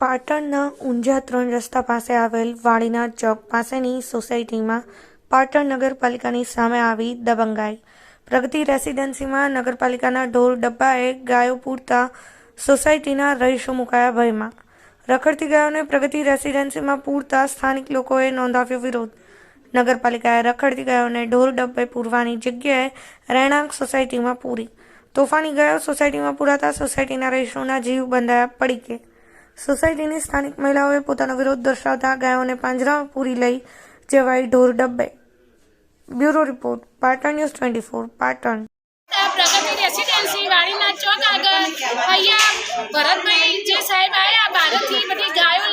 પાટણના ઊંઝા ત્રણ રસ્તા પાસે આવેલ વાડીના ચોક પાસેની સોસાયટીમાં પાટણ નગરપાલિકાની સામે આવી દબંગાઈ. પ્રગતિ રેસિડેન્સીમાં નગરપાલિકાના ઢોર ડબ્બાએ ગાયો પૂરતા સોસાયટીના રહીશો મુકાયા ભયમાં. રખડતી ગાયોને પ્રગતિ રેસિડેન્સીમાં પૂરતા સ્થાનિક લોકોએ નોંધાવ્યો વિરોધ. નગરપાલિકાએ રખડતી ગાયોને ઢોર ડબ્બે પૂરવાની જગ્યાએ રહેણાંક સોસાયટીમાં પૂરી. તોફાની ગાયો સોસાયટીમાં પૂરાતા સોસાયટીના રહીશોના જીવ બંધાયા પડી કે. સોસાયટીની સ્થાનિક મહિલાઓએ પોતાનો વિરોધ દર્શાવતા ગાયોને પાંજરામાં પૂરી લઈ જવાય ઢોર Dabbe. Bureau report, Patan news twenty four, Patan આ પ્રગતિ રેસિડેન્સી વાડીના ચોક આગળ અહીંયા ભરતભાઈ જે સાહેબ આવ્યા ભારતથી બધી ગાયો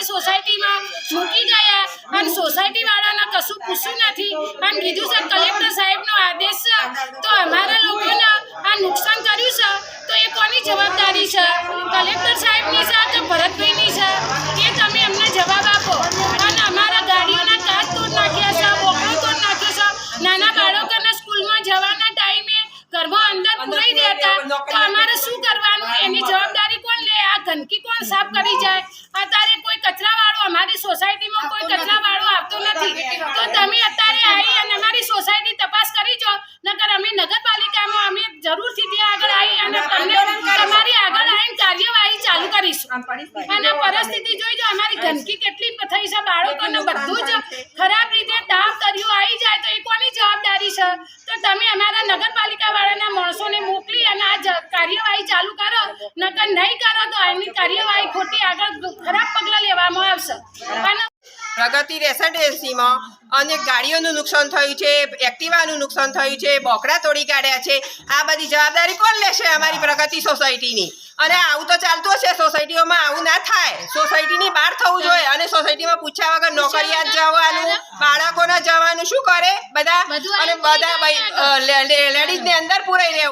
અમારી સોસાયટીમાં મૂકી ગયા. અને સોસાયટી વાળાના કશું પૂછ્યું નથી. અને કીધું છે કલેક્ટર સાહેબનો આદેશ છે. તો અમારા લોકોને આ નુકસાન કર્યું છે. તો એ કોની જવાબદારી છે? કલેક્ટર સાહેબની છે કે ભરતભાઈની છે? એ તમે અમને જવાબ આપો. અને અમારા ગાડીઓના કાચ તોડ નાખ્યા છે બોકડો તોડ નાખ્યો છે. નાના બાળકોને સ્કૂલમાં જવાના ટાઈમે ગરબો અંદર રહ્યા હતા તો અમારે શું કરવાનું? એની જવાબદારી ગંદકી કોણ સાફ કરી જાય? અત્યારે કોઈ કચરાવાળો અમારી સોસાયટીમાં કોઈ કચરાવાળો આવતો નથી. તો તમે અત્યારે આવી અને અમારી સોસાયટી તપાસ કરી જો. નકર અમે નગરપાલિકામાં અમે જરૂરથી ત્યાં આગળ આવી અને તમને તમારી આગળ આવીને કાર્યવાહી ચાલુ કરીશું અને પરિસ્થિતિ જોઈ જો અમારી ગંદકી કેટલી થઈ છે બાળકોને બધું જ ખરાબ રીતે તાવ તર્યું આવી જાય તો એ કોની જવાબદારી છે? તો તમે અમારા નગરપાલિકા વાળાના માણસોને મોકલી અને આ કાર્યવાહી ચાલુ કરો. નકર નહીં કરો તો એની કાર્યવાહી ખોટી આગળ ખરાબ પગલાં લેવામાં આવશે. પ્રગતિ રેસિડેન્સીમાં અને ગાડીઓનું નુકસાન થયું છે એક્ટિવાનું નુકસાન થયું છે બોકડા તોડી કાઢ્યા છે. આ બધી જવાબદારી કોણ લેશે અમારી પ્રગતિ સોસાયટીની? અને આવું તો ચાલતું હશે. સોસાયટીઓમાં આવું ના થાય. સોસાયટીની બહાર થવું જોઈએ અને સોસાયટીમાં પૂછ્યા વગર નોકરિયાત જવાનું બાળકોના જવાનું શું કરે? બધા અને બધા લેડીઝને અંદર પુરાઈ રહેવું